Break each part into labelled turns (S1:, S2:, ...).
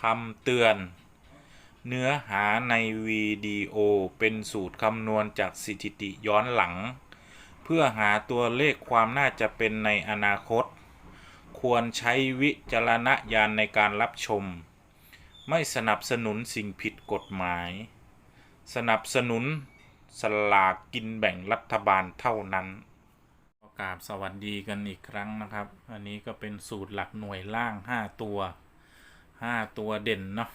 S1: คำเตือน เนื้อหาในวิดีโอเป็นสูตรคำนวณจากสถิติย้อนหลัง เพื่อหาตัวเลขความน่าจะเป็นในอนาคต ควรใช้วิจารณญาณในการรับชม ไม่สนับสนุนสิ่งผิดกฎหมาย สนับสนุนสลากกินแบ่งรัฐบาลเท่านั้นปราศสวัสดีกันอีกครั้งนะครับ อันนี้ก็เป็นสูตรหลักหน่วยล่าง 5 ตัว 5ตัวเด่นเนาะ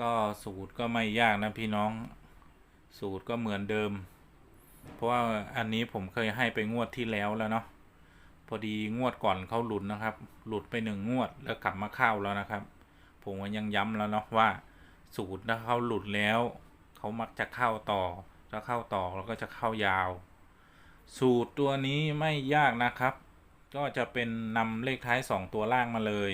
S1: ก็สูตรก็ไม่ยากนะพี่น้องสูตรก็เหมือนเดิม เพราะว่าอันนี้ผมเคยให้ไปงวดที่แล้วแล้วเนาะพอดีงวดก่อนเขาหลุดนะครับ หลุดไปหนึ่งงวดแล้วกลับมาเข้าแล้วนะครับ ผมก็ยังย้ำแล้วเนาะว่า สูตรถ้าเขาหลุดแล้วเขามักจะเข้าต่อถ้าเข้าต่อแล้วก็จะเข้ายาว สูตรตัวนี้ไม่ยากนะครับ ก็จะเป็นนำเลขท้าย 2 ตัวล่างมาเลย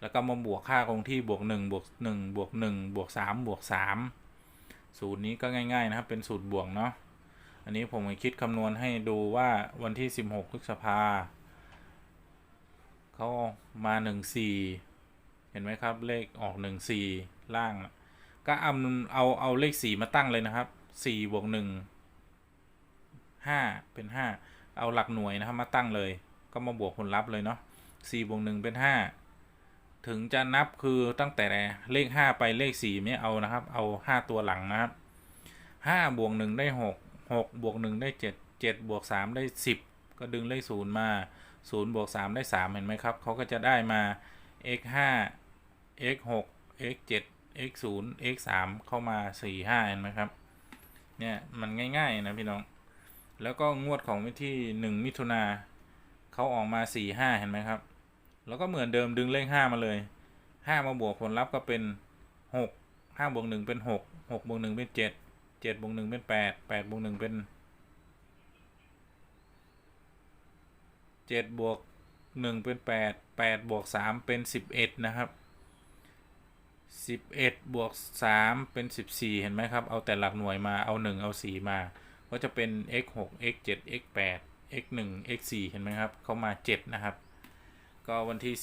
S1: แล้วก็มาบวกค่าคงที่บวก1บวก1บวก1บวก3บวก3สูตรนี้ก็ง่าย ๆ นะครับ เป็นสูตรบวกเนาะอันนี้ผมคิดคำนวณให้ดูว่าวันที่ 16พฤษภาเขามา 14 เห็นไหมครับเลขออก 14 ล่าง ก็เอาเอาเอาเลข 4 มาตั้งเลยนะครับ4บวก1 5 เป็น 5 เอาหลักหน่วยนะครับมาตั้งเลย ก็มาบวกผลลัพธ์เลยเนาะ4บวก1เป็น 5 ถึงจะนับคือตั้งแต่เลข 5 ไปเลข4ไม่เอานะครับ เอา 5 ตัวหลังนะครับ5บวก1ได้ 6 6บวก1ได้ 7 7บวก3ได้ 10 ก็ดึงเลข0มา0บวก3ได้ 3 เห็นไหมครับเขาก็จะได้มา x 5 x 6 x 7 x 0 x 3เข้ามา 4 5 เห็นไหมครับเนี่ยมันง่าย ๆ นะพี่น้อง แล้วก็งวดของวันที่ 1 มิถุนาเขาออกมา 4 5 เห็นไหมครับ แล้วก็เหมือนเดิมดึงเลขห้ามาเลยห้ามาบวกผลลัพธ์ก็เป็นหกห้าบวกหนึ่งเป็นหกหกบวกหนึ่งเป็นเจ็ดเจ็ดบวกหนึ่งเป็นแปดแปดบวกหนึ่งเป็นเจ็ดบวกหนึ่งเป็นแปดแปดบวกสามเป็นสิบเอ็ดนะครับสิบเอ็ดบวกสามเป็นสิบสี่เห็นไหมครับ เอาแต่หลักหน่วยมาเอาหนึ่งเอาสี่มา ก็จะเป็น x หก x เจ็ด x แปด x หนึ่ง x สี่เห็นไหมครับ เข้ามาเจ็ดนะครับ ก็วันที่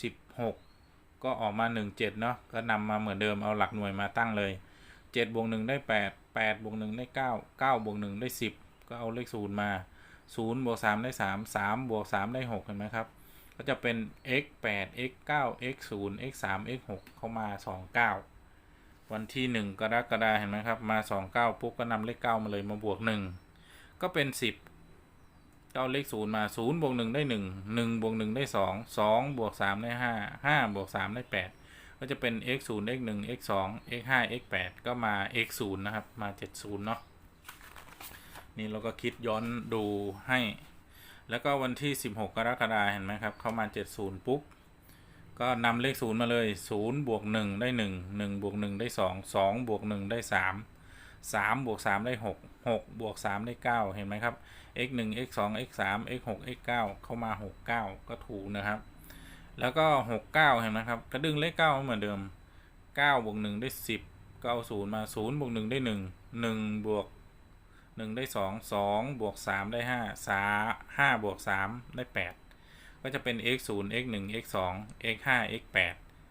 S1: 16 16 ก็ออกมา 17 เนาะก็นำมาเหมือนเดิมเอาหลักหน่วยมาตั้งเลย 7บวก1ได้ 8 8บวก1ได้ 9 9บวก1ได้ 10 ก็เอาเลข0มา0บวก3ได้ 3 3บวก3ได้ 6 เห็นไหมครับ ก็จะเป็น x 8 x 9 x 0 x 3 x 6เข้ามา 29 วันที่ 1 กรกฎาคมเห็นไหมครับ มา 29 ปุ๊บก็นำเลข 9 มาเลยมาบวก 1 ก็เป็น 10 ก็เอาเลข0มา0บวก1ได้1 1บวก1ได้2 2บวก3ได้5 5บวก3ได้8ก็จะเป็น x 0 x 1 x 2 x 5 x 8ก็มา x 0นะครับ มา 70 เนาะ นี่เราก็คิดย้อนดูให้ แล้วก็วันที่ 16 กรกฎาคมเห็นไหมครับ เข้ามา 70 ปุ๊บ ก็นำเลข 0 มาเลย 0 บวก 1 ได้ 1 1 บวก 1 ได้ 2 2 บวก 1 ได้ 3 3บวก3ได้ 6 6บวก3ได้ 9 เห็นไหมครับ x 1 x 2 x 3 x 6 x 9เข้ามา 69 ก็ถูกนะครับ แล้วก็ 69 เห็นไหมครับก็ดึงเลข9เหมือนเดิม 9 บวก 1 ได้ 10 ก็เอา 0 มา 0 บวก 1 ได้ 1 1 บวก 1 ได้ 2 2 บวก 3 ได้ 5 3 5 บวก 3 ได้ 8 ก็จะเป็น x 0 x 1 x 2 x 5 x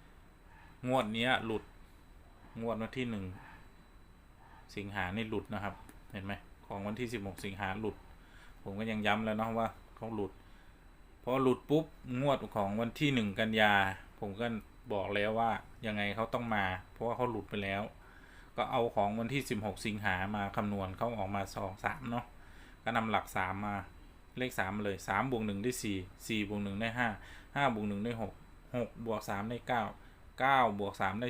S1: 8งวดนี้หลุดงวดวันที่ 1 สิงหานี่หลุดนะครับ เห็นไหมของวันที่ 16 สิงหาหลุด ผมก็ยังย้ำแล้วเนาะว่าเขาหลุดพอหลุดปุ๊บงวดของวันที่ 1 กันยา ผมก็บอกแล้วว่ายังไงเขาต้องมา เพราะว่าเขาหลุดไปแล้ว ก็เอาของวันที่ 16 สิงหามาคำนวณเขาออกมา2 3เนาะก็นำหลัก 3 มาเลข3มาเลย3บวก1ได้ 4 4บวก1ได้ 5 5บวก1ได้ 6 6บวก3ได้ 9 9บวก3ได้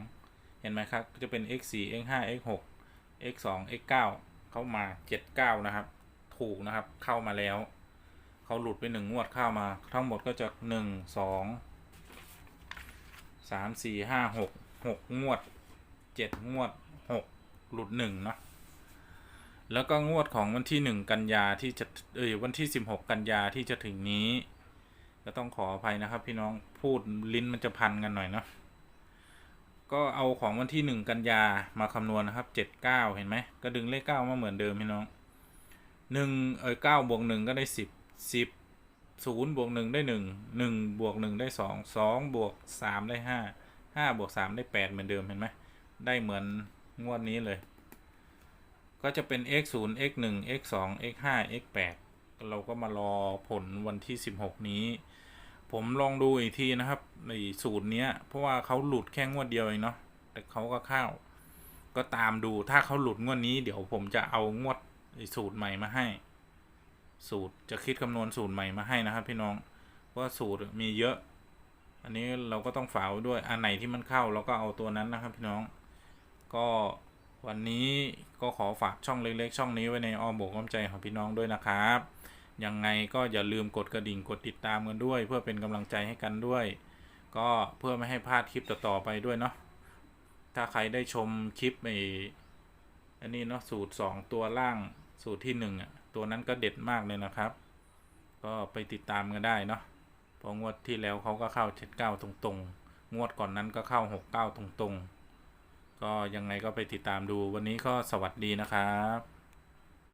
S1: 12 เห็นไหมครับ จะเป็น x 4 x 5 x 6 x 2 x 9เข้ามา 79 นะครับ ถูกนะครับเข้ามาแล้ว เขาหลุดไป 1 งวดเข้ามา ทั้งหมดก็จะ 1 2 3 4 5 6 6 งวด 7 งวด 6 หลุด1เนาะแล้วก็งวดของวันที่ 1 กันยาที่จะเอยวันที่ 16 กันยาที่จะถึงนี้ ก็ต้องขออภัยนะครับ พี่น้องพูดลิ้นมันจะพันกันหน่อยเนาะ ก็เอาของวันที่ 1 กันยามาคำนวณนะครับ 79 เห็นไหม ก็ดึงเลข 9 มาเหมือนเดิมพี่น้อง1เออ9บวก1ก็ได้ 10 10ศูนย์บวกหนึ่งได้หนึ่งหนึ่งบวกหนึ่งได้สองสองบวกสามได้ห้าห้าบวกสามได้แปดเหมือนเดิมเห็นไหม ได้เหมือนงวดนี้เลย ก็จะเป็น x 0 x 1 x 2 x 5 x 8เราก็มารอผลวันที่ 16 นี้ ผมลองดูอีกทีนะครับในสูตรเนี้ย เพราะว่าเขาหลุดแค่งวดเดียวเองเนาะแต่เขาก็เข้า ก็ตามดูถ้าเขาหลุดงวดนี้ เดี๋ยวผมจะเอางวดสูตรใหม่มาให้ สูตรจะคิดคำนวณสูตรใหม่มาให้นะครับ พี่น้องว่าสูตรมีเยอะ อันนี้เราก็ต้องฝาวด้วยอันไหนที่มันเข้าเราก็เอาตัวนั้นนะครับ พี่น้อง ก็วันนี้ก็ขอฝากช่องเล็กๆ ช่องนี้ไว้ในอ้อมอกอ้อมใจของพี่น้องด้วยนะครับ ยังไงก็อย่าลืมกดกระดิ่งกดติดตามกันด้วย เพื่อเป็นกำลังใจให้กันด้วย ก็เพื่อไม่ให้พลาดคลิปต่อๆไปด้วยเนาะถ้าใครได้ชมคลิปไออันนี้เนาะสูตร 2 ตัวล่างสูตรที่1อะตัวนั้นก็เด็ดมากเลยนะครับ ก็ไปติดตามกันได้เนาะเพองวดที่แล้วเขาก็เข้า79ตรงๆ งวดก่อนนั้นก็เข้า69ตรงๆ ก็ยังไงก็ไปติดตามดูวันนี้ก็สวัสดีนะครับ